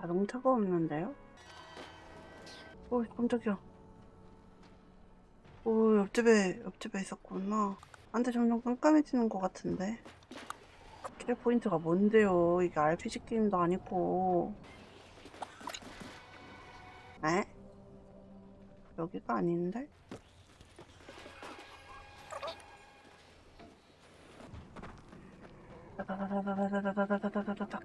자동차가 없는데요? 오, 깜짝이야. 오, 옆집에, 옆집에 있었구나. 안 돼, 점점 깜깜해지는 것 같은데. 킬 포인트가 뭔데요? 이게 RPG 게임도 아니고. 에? 여기가 아닌데? 다다다다다다다다다다다다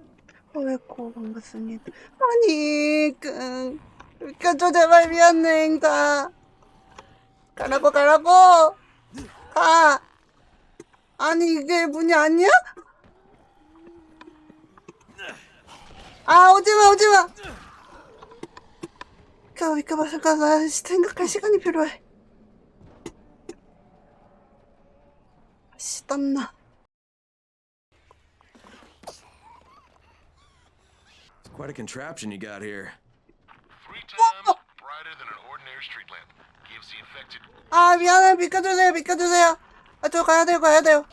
다. 어이쿠, 반갑습니다. 아니, 끙. 비켜줘, 제발 미안해, 행사. 가라고, 가라고! 가! 아니, 이게 문이 아니야? 아, 오지마, 오지마! 비켜봐, 비켜봐, 잠깐, 나 생각할 시간이 필요해. 씨, 땀나. quite a contraption you got here. Three times brighter than an ordinary street lamp. Gives the affected 아, 미안해, 비켜주세요, 비켜주세요. 아, 저 가야 돼요, 가야 돼요.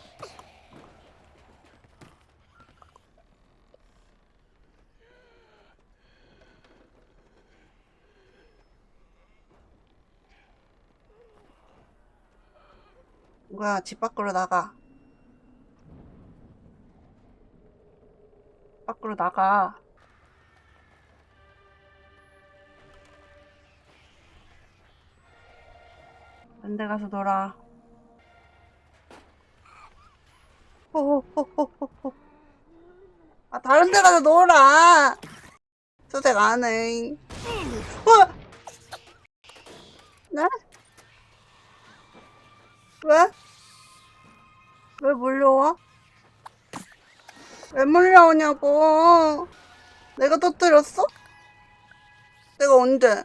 뭐야, 집 밖으로 나가. 밖으로 나가. 딴데 가서 놀아. 호호호호호호. 아, 다른 데 가서 놀아. 선택 안 해. 어? 네? 왜? 왜 몰려와? 왜 몰려오냐고. 내가 터뜨렸어? 내가 언제?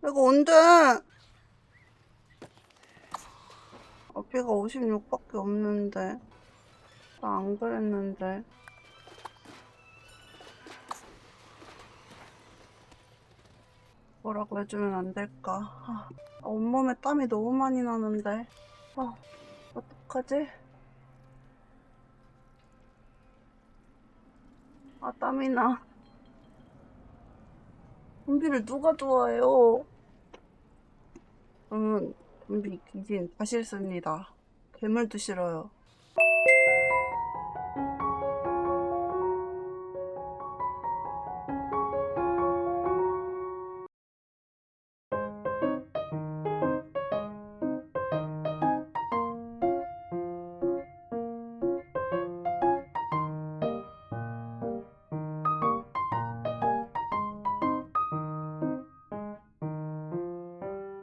내가 언제? 어피가 56밖에 없는데. 나 안 그랬는데. 뭐라고 해주면 안 될까? 아, 온몸에 땀이 너무 많이 나는데. 아, 어떡하지? 아, 땀이 나. 좀비를 누가 좋아해요? 저는 좀비 기진 다 싫습니다. 괴물도 싫어요.